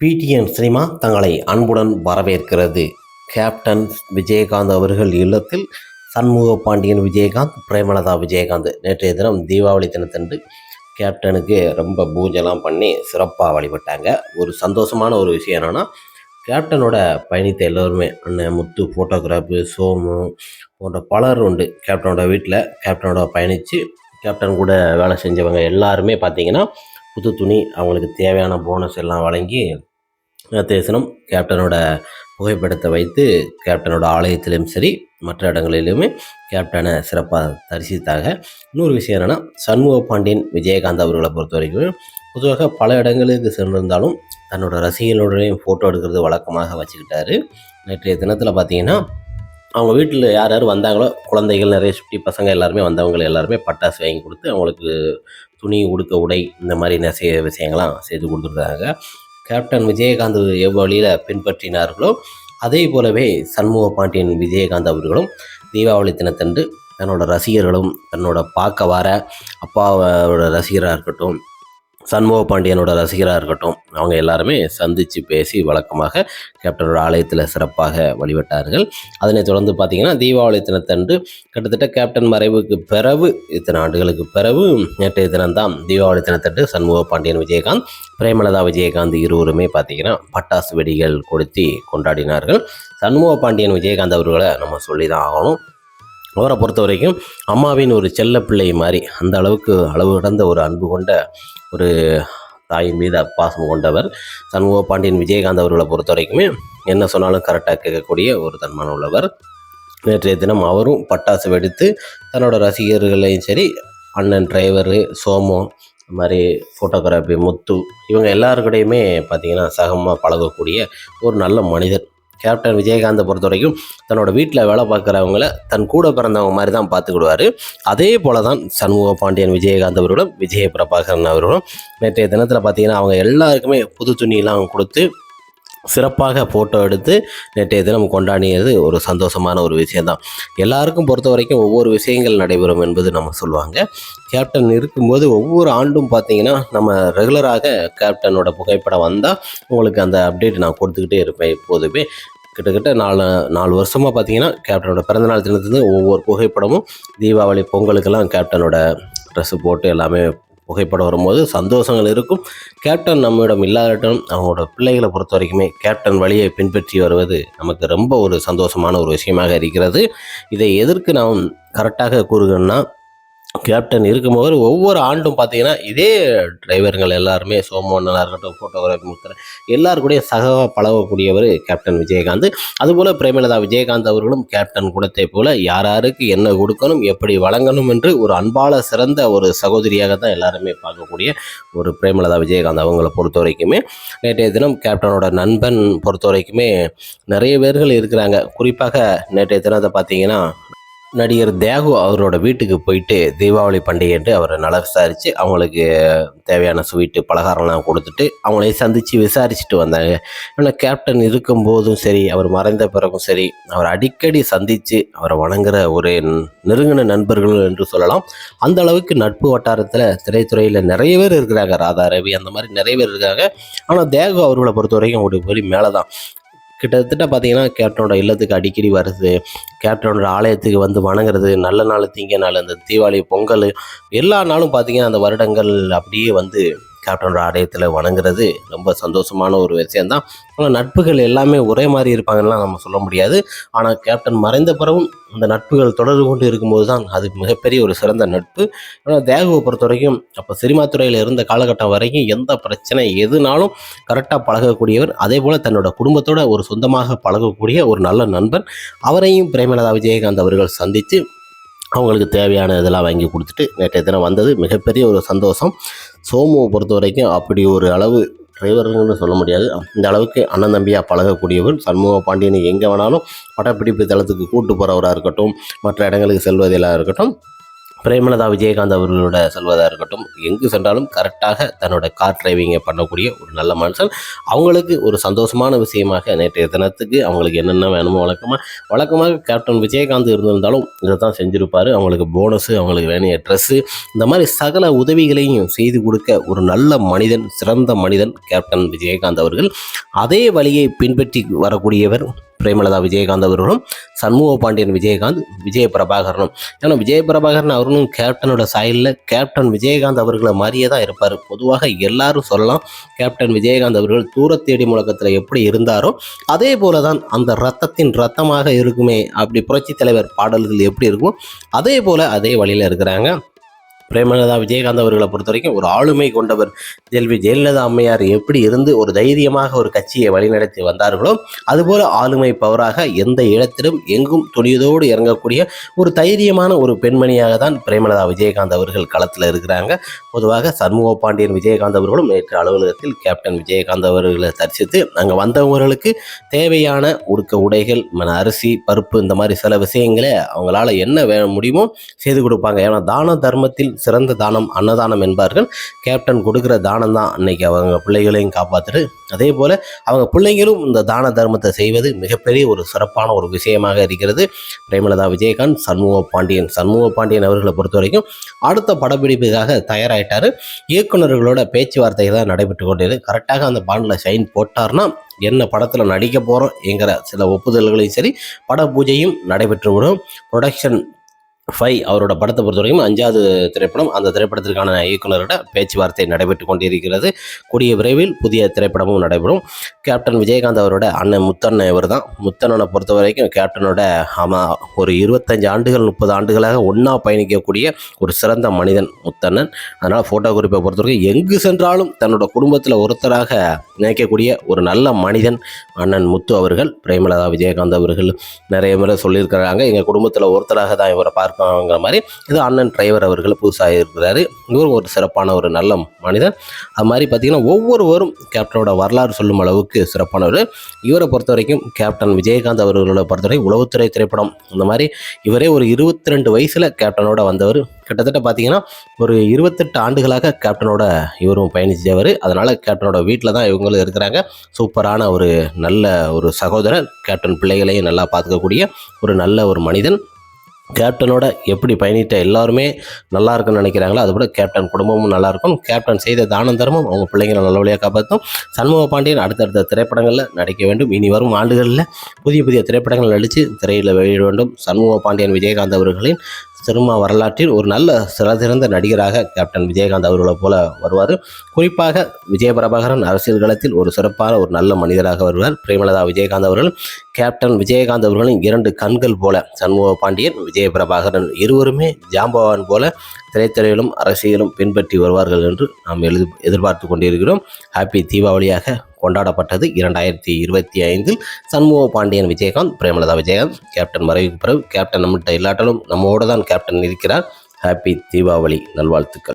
PTN cinema தங்களை அன்புடன் வரவேற்கிறது. கேப்டன் விஜயகாந்த் அவர்கள் இல்லத்தில் சண்முக பாண்டியன் விஜயகாந்த் பிரேமலதா விஜயகாந்த் நேற்றைய தினம் தீபாவளி தினத்தன்று கேப்டனுக்கு ரொம்ப பூஜைலாம் பண்ணி சிறப்பாக வழிபட்டாங்க. ஒரு சந்தோஷமான ஒரு விஷயம் என்னென்னா கேப்டனோட பயணித்த எல்லோருமே அண்ணன் முத்து ஃபோட்டோகிராஃபு சோமு போன்ற பலர் உண்டு கேப்டனோட வீட்டில் கேப்டனோட பயணித்து கேப்டன் கூட வேலை செஞ்சவங்க எல்லாருமே பார்த்திங்கன்னா புது துணி அவங்களுக்கு தேவையான போனஸ் எல்லாம் வழங்கி நேற்றைய கேப்டனோட புகைப்படத்தை வைத்து கேப்டனோட ஆலயத்திலும் சரி மற்ற இடங்களிலுமே கேப்டனை சிறப்பாக தரிசித்தாங்க. இன்னொரு விஷயம் என்னென்னா சண்முக பாண்டியன் விஜயகாந்த் அவர்களை பொறுத்த வரைக்கும் பொதுவாக பல இடங்களுக்கு சென்றிருந்தாலும் தன்னோட ரசிகர்களுடையும் ஃபோட்டோ எடுக்கிறது வழக்கமாக வச்சுக்கிட்டாரு. நேற்றைய தினத்தில் பார்த்தீங்கன்னா அவங்க வீட்டில் யார் யார் வந்தாங்களோ குழந்தைகள் நிறைய சுட்டி பசங்க எல்லாருமே வந்தவங்க எல்லாருமே பட்டாசு வாங்கி கொடுத்து அவங்களுக்கு துணி உடுக்க உடை இந்த மாதிரி நிறைய விஷயங்கள்லாம் செய்து கொடுத்துருக்காங்க கேப்டன் விஜயகாந்த் எவ்வழியில் பின்பற்றினார்களோ அதே போலவே சண்முக பாண்டியன் விஜயகாந்த் அவர்களும் தீபாவளி தினத்தன்று தன்னோட ரசிகர்களும் தன்னோட பார்க்க வர அப்பாவோட ரசிகராக இருக்கட்டும் சண்முக பாண்டியனோட ரசிகராக இருக்கட்டும் அவங்க எல்லாருமே சந்தித்து பேசி வழக்கமாக கேப்டனோட ஆலயத்தில் சிறப்பாக வழிபட்டார்கள். அதனைத் தொடர்ந்து பார்த்தீங்கன்னா தீபாவளி தினத்தன்று கிட்டத்தட்ட கேப்டன் மறைவுக்கு பிறகு இத்தனை ஆண்டுகளுக்கு பிறகு நேற்றைய தினம்தான் தீபாவளி தினத்தன்று சண்முக பாண்டியன் விஜயகாந்த் பிரேமலதா விஜயகாந்த் இருவருமே பார்த்தீங்கன்னா பட்டாசு வெடிகள் கொளுத்தி கொண்டாடினார்கள். சண்முக பாண்டியன் விஜயகாந்த் அவர்களை நம்ம சொல்லி தான் ஆகணும். அவரை பொறுத்த வரைக்கும் அம்மாவின் ஒரு செல்ல பிள்ளை மாதிரி அந்த அளவுக்கு அளவு கடந்த ஒரு அன்பு கொண்ட ஒரு தாயின் மீது பாசம் கொண்டவர் சண்முக பாண்டியன் விஜயகாந்த் அவர்களை பொறுத்த வரைக்குமே என்ன சொன்னாலும் கரெக்டாக கேட்கக்கூடிய ஒரு தன்மான உள்ளவர். நேற்றைய தினம் அவரும் பட்டாசு வெடித்து தன்னோட ரசிகர்களையும் சரி அண்ணன் டிரைவரு சோமோ இந்த மாதிரி ஃபோட்டோகிராஃபி முத்து இவங்க எல்லாருக்கூடையுமே பார்த்திங்கன்னா சகமாக பழகக்கூடிய ஒரு நல்ல மனிதர் கேப்டன் விஜயகாந்தை பொறுத்த வரைக்கும் தன்னோட வீட்டில் வேலை பார்க்குறவங்கள தன் கூட பிறந்தவங்க மாதிரி தான் பார்த்துக்கிடுவார். அதே போல தான் சண்முக பாண்டியன் விஜயகாந்த் அவர்களும் விஜய பிரபாகரன் அவர்களும். நேற்றைய தினத்தில் பார்த்தீங்கன்னா அவங்க எல்லாருக்குமே புது துணியெல்லாம் கொடுத்து சிறப்பாக ஃபோட்டோ எடுத்து நேற்றைய தினம் கொண்டாடியது ஒரு சந்தோஷமான ஒரு விஷயந்தான் எல்லாருக்கும் பொறுத்த வரைக்கும் ஒவ்வொரு விஷயங்கள் நடைபெறும் என்பது நம்ம சொல்லுவாங்க. கேப்டன் இருக்கும்போது ஒவ்வொரு ஆண்டும் பார்த்தீங்கன்னா நம்ம ரெகுலராக கேப்டனோட புகைப்படம் வந்தால் உங்களுக்கு அந்த அப்டேட் நான் கொடுத்துக்கிட்டே இருப்பேன் எப்போதுமே. கிட்டத்தட்ட நாலு நாலு வருஷமாக பார்த்தீங்கன்னா கேப்டனோட பிறந்தநாள் தினத்துலேருந்து ஒவ்வொரு புகைப்படமும் தீபாவளி பொங்கலுக்கெல்லாம் கேப்டனோட ட்ரெஸ்ஸு போட்டு எல்லாமே புகைப்படம் வரும்போது சந்தோஷங்கள் இருக்கும். கேப்டன் நம்மிடம் இல்லாதட்டும் அவங்களோட பிள்ளைகளை பொறுத்த வரைக்குமே கேப்டன் வழியை பின்பற்றி வருவது நமக்கு ரொம்ப ஒரு சந்தோஷமான ஒரு விஷயமாக இருக்கிறது. இதை எதற்கு நாம் கரெக்டாக கூறுகிறோன்னா கேப்டன் இருக்கும்போது ஒவ்வொரு ஆண்டும் பார்த்தீங்கன்னா இதே டிரைவர்கள் எல்லாருமே சோமோன்னா இருக்கட்டும் ஃபோட்டோகிராஃபி முத்தரன் எல்லாருக்கூடையும் சக பழகக்கூடியவர் கேப்டன் விஜயகாந்த். அதுபோல் பிரேமலதா விஜயகாந்த் அவர்களும் கேப்டன் குடத்தை போல் யார் யாருக்கு என்ன கொடுக்கணும் எப்படி வழங்கணும் என்று ஒரு அன்பால சிறந்த ஒரு சகோதரியாக தான் எல்லாருமே பார்க்கக்கூடிய ஒரு பிரேமலதா விஜயகாந்த் அவங்கள பொறுத்த வரைக்குமே. நேற்றைய தினம் கேப்டனோட நண்பன் பொறுத்த வரைக்குமே நிறைய பேர்கள் இருக்கிறாங்க. குறிப்பாக நேற்றைய தினத்தை பார்த்தீங்கன்னா நடிகர் தேகு அவரோட வீட்டுக்கு போயிட்டு தீபாவளி பண்டிகை என்று அவரை நல்லா விசாரித்து அவங்களுக்கு தேவையான ஸ்வீட்டு பலகாரம்லாம் கொடுத்துட்டு அவங்களையும் சந்தித்து விசாரிச்சுட்டு வந்தாங்க. ஏன்னா கேப்டன் இருக்கும்போதும் சரி அவர் மறைந்த பிறகும் சரி அவர் அடிக்கடி சந்தித்து அவரை வணங்குற ஒரு நெருங்கின நண்பர்கள் என்று சொல்லலாம். அந்த அளவுக்கு நட்பு வட்டாரத்தில் திரைத்துறையில் நிறைய பேர் இருக்கிறாங்க. ராதா ரவி அந்த மாதிரி நிறைய பேர் இருக்காங்க. ஆனால் தேகு அவர்களை பொறுத்த வரைக்கும் ஒரு பெரிய மேலே தான் கிட்டத்தட்ட பார்த்தீங்கன்னா கேப்டனோட இல்லத்துக்கு அடிக்கடி வருது. கேப்டனோட ஆலயத்துக்கு வந்து வணங்குறது நல்ல நாள் தீங்க நாள் அந்த தீபாவளி பொங்கல் எல்லா நாளும் பார்த்தீங்கன்னா அந்த வருடங்கள் அப்படியே வந்து கேப்டனோட ஆலயத்தில் வணங்குறது ரொம்ப சந்தோஷமான ஒரு விஷயந்தான் ஆனால் நட்புகள் எல்லாமே ஒரே மாதிரி இருப்பாங்கலாம் நம்ம சொல்ல முடியாது. ஆனால் கேப்டன் மறைந்த பிறகும் அந்த நட்புகள் தொடர்பு கொண்டு இருக்கும்போது தான் அது மிகப்பெரிய ஒரு சிறந்த நட்பு. ஆனால் தேகுவை பொறுத்த வரைக்கும் அப்போ சினிமா துறையில் இருந்த காலகட்டம் வரைக்கும் எந்த பிரச்சனை எதுனாலும் கரெக்டாக பழகக்கூடியவர் அதே போல் தன்னோட குடும்பத்தோட ஒரு சொந்தமாக பழகக்கூடிய ஒரு நல்ல நண்பன். அவரையும் பிரேமலதா விஜயகாந்த் அவர்கள் சந்தித்து அவங்களுக்கு தேவையான இதெல்லாம் வாங்கி கொடுத்துட்டு நேற்றைய தினம் வந்தது மிகப்பெரிய ஒரு சந்தோஷம். சோமுவை பொறுத்த வரைக்கும் அப்படி ஒரு அளவு டிரைவர்கள்னு சொல்ல முடியாது. இந்த அளவுக்கு அண்ணன் தம்பியாக பழகக்கூடியவர். சண்முக பாண்டியனை எங்கே வேணாலும் படப்பிடிப்பு தளத்துக்கு கூட்டு போகிறவராக இருக்கட்டும் மற்ற இடங்களுக்கு செல்வதிலாக இருக்கட்டும் பிரேமலதா விஜயகாந்த் அவர்களோட செல்வதாக இருக்கட்டும் எங்கு சென்றாலும் கரெக்டாக தன்னோட கார் டிரைவிங்கை பண்ணக்கூடிய ஒரு நல்ல மனுஷன். அவங்களுக்கு ஒரு சந்தோஷமான விஷயமாக நேற்றைய தினத்துக்கு அவங்களுக்கு என்னென்ன வேணுமோ வழக்கமாக வழக்கமாக கேப்டன் விஜயகாந்த் இருந்திருந்தாலும் இதை தான் செஞ்சுருப்பார். அவங்களுக்கு போனஸு அவங்களுக்கு வேணிய ட்ரெஸ்ஸு இந்த மாதிரி சகல உதவிகளையும் செய்து கொடுக்க ஒரு நல்ல மனிதன் சிறந்த மனிதன் கேப்டன் விஜயகாந்த் அவர்கள். அதே வழியை பின்பற்றி வரக்கூடியவர் பிரேமலதா விஜயகாந்த் அவர்களும் சண்முக பாண்டியன் விஜயகாந்த் விஜய பிரபாகரனும். ஏன்னா விஜய பிரபாகரன் அவர்களும் கேப்டனோட சாயலில் கேப்டன் விஜயகாந்த் அவர்களை மாதிரியே தான் இருப்பார். பொதுவாக எல்லாரும் சொல்லலாம் கேப்டன் விஜயகாந்த் அவர்கள் தூரத்தேடி முழக்கத்தில் எப்படி இருந்தாரோ அதே போல தான் அந்த ரத்தத்தின் ரத்தமாக இருக்குமே அப்படி புரட்சி தலைவர் பாடல்கள் எப்படி இருக்கும் அதே போல அதே வழியில் இருக்கிறாங்க. பிரேமலதா விஜயகாந்த் அவர்களை பொறுத்த வரைக்கும் ஒரு ஆளுமை கொண்டவர் செல்வி ஜெயலலிதா அம்மையார் எப்படி இருந்து ஒரு தைரியமாக ஒரு கட்சியை வழிநடத்தி வந்தார்களோ அதுபோல ஆளுமை பவராக எந்த இடத்திலும் எங்கும் துணியதோடு இறங்கக்கூடிய ஒரு தைரியமான ஒரு பெண்மணியாக தான் பிரேமலதா விஜயகாந்த் அவர்கள் களத்தில் இருக்கிறாங்க. பொதுவாக சண்முக பாண்டியன் விஜயகாந்த் அவர்களும் நேற்று அலுவலகத்தில் கேப்டன் விஜயகாந்த் அவர்களை தரிசித்து அங்கே வந்தவர்களுக்கு தேவையான உடுக்க உடைகள் மன அரிசி பருப்பு இந்த மாதிரி சில விஷயங்களை அவங்களால என்ன வே முடியுமோ செய்து கொடுப்பாங்க. ஏன்னா தான தர்மத்தில் சிறந்த தானம் அன்னதானம் என்பார்கள். கேப்டன் கொடுக்குற தானம் தான் அன்னைக்கு அவங்க பிள்ளைகளையும் காப்பாற்றுது அதே போல் அவங்க பிள்ளைங்களும் இந்த தான தர்மத்தை செய்வது மிகப்பெரிய ஒரு சிறப்பான ஒரு விஷயமாக இருக்கிறது. பிரேமலதா விஜயகாந்த் சண்முக பாண்டியன். சண்முக பாண்டியன் அவர்களை பொறுத்த வரைக்கும் அடுத்த படப்பிடிப்புக்காக தயாராகிட்டார் இயக்குநர்களோட பேச்சுவார்த்தைகள் தான் நடைபெற்று கொண்டது கரெக்டாக அந்த பாண்டில் ஷைன் போட்டார்னா என்ன படத்தில் நடிக்க போகிறோம் என்கிற சில ஒப்புதல்களையும் சரி பட பூஜையும் நடைபெற்று விடும் ப்ரொடக்ஷன் ஃபைவ் அவரோட படத்தை பொறுத்த வரைக்கும் அஞ்சாவது திரைப்படம் அந்த திரைப்படத்திற்கான இயக்குநரோட பேச்சுவார்த்தை நடைபெற்று கொண்டிருக்கிறது. கூடிய விரைவில் புதிய திரைப்படமும் நடைபெறும். கேப்டன் விஜயகாந்த் அவரோட அண்ணன் முத்தண்ணன் இவர் தான் முத்தண்ணனை பொறுத்த வரைக்கும் கேப்டனோட ஆமாம் ஒரு இருபத்தஞ்சு ஆண்டுகள் முப்பது ஆண்டுகளாக ஒன்றா பயணிக்கக்கூடிய ஒரு சிறந்த மனிதன் முத்தண்ணன். அதனால் ஃபோட்டோ குறிப்பை பொறுத்த வரைக்கும் எங்கு சென்றாலும் தன்னோட குடும்பத்தில் ஒருத்தராக நினைக்கக்கூடிய ஒரு நல்ல மனிதன் அண்ணன் முத்து அவர்கள் பிரேமலதா விஜயகாந்த் அவர்கள். நிறைய முறை சொல்லியிருக்கிறாங்க. எங்கள் குடும்பத்தில் ஒருத்தராக தான் இவரை பார்ப்பாங்கிற மாதிரி. இது அண்ணன் டிரைவர் அவர்கள் புதுசாக இருக்கிறாரு. இவரும் ஒரு சிறப்பான ஒரு நல்ல மனிதன் அது மாதிரி பார்த்தீங்கன்னா ஒவ்வொருவரும் கேப்டனோட வரலாறு சொல்லும் அளவுக்கு சிறப்பானவர் இவரை பொறுத்த வரைக்கும் கேப்டன் விஜயகாந்த் அவர்களை பொறுத்தவரை உளவுத்துறை திரைப்படம். இந்த மாதிரி இவரே ஒரு இருபத்தி ரெண்டு வயசில் கேப்டனோட வந்தவர். கிட்டத்தட்ட பார்த்தீங்கன்னா ஒரு இருபத்தெட்டு ஆண்டுகளாக கேப்டனோட இவரும் பயணிச்சவர். அதனால் கேப்டனோட வீட்டில் தான் இவங்களும் இருக்கிறாங்க. சூப்பரான ஒரு நல்ல ஒரு சகோதரர். கேப்டன் பிள்ளைகளையும் நல்லா பார்த்துக்கக்கூடிய ஒரு நல்ல ஒரு மனிதன். கேப்டனோட எப்படி பயணித்த எல்லாருமே நல்லா இருக்குன்னு நினைக்கிறாங்களோ அதுபோல கேப்டன் குடும்பமும் நல்லா இருக்கும். கேப்டன் செய்த தானம் தர்மம் அவங்க பிள்ளைங்களை நல்லபடியாக காப்பாற்றும் சண்முக பாண்டியன் அடுத்தடுத்த திரைப்படங்களில் நடிக்க வேண்டும். இனி வரும் ஆண்டுகளில் புதிய புதிய திரைப்படங்கள் நடித்து திரையில் வெளியிட வேண்டும். சண்முக பாண்டியன் விஜயகாந்த் அவர்களின் சினிமா வரலாற்றில் ஒரு நல்ல சிறந்த நடிகராக கேப்டன் விஜயகாந்த் அவர்களை போல வருவார். குறிப்பாக விஜய பிரபாகரன் அரசியல் களத்தில் ஒரு சிறப்பான ஒரு நல்ல மனிதராக வருவார். பிரேமலதா விஜயகாந்த் அவர்கள் கேப்டன் விஜயகாந்த் அவர்களின் இரண்டு கண்கள் போல சண்முக பாண்டியன் விஜய பிரபாகரன் இருவருமே ஜாம்பவான் போல திரைத்துறையிலும் அரசியலும் பின்பற்றி வருவார்கள் என்று நாம் எழுது எதிர்பார்த்து கொண்டிருக்கிறோம். ஹாப்பி தீபாவளியாக கொண்டாடப்பட்டது. இரண்டாயிரத்தி இருபத்தி ஐந்தில் சண்முக பாண்டியன் விஜயகாந்த் பிரேமலதா விஜயகாந்த் கேப்டன் மறைவுக்கு பிறகு கேப்டன் நம்மகிட்ட இல்லாட்டாலும் நம்மோடு தான் கேப்டன் இருக்கிறார். ஹாப்பி தீபாவளி. நல்வாழ்த்துக்கள்.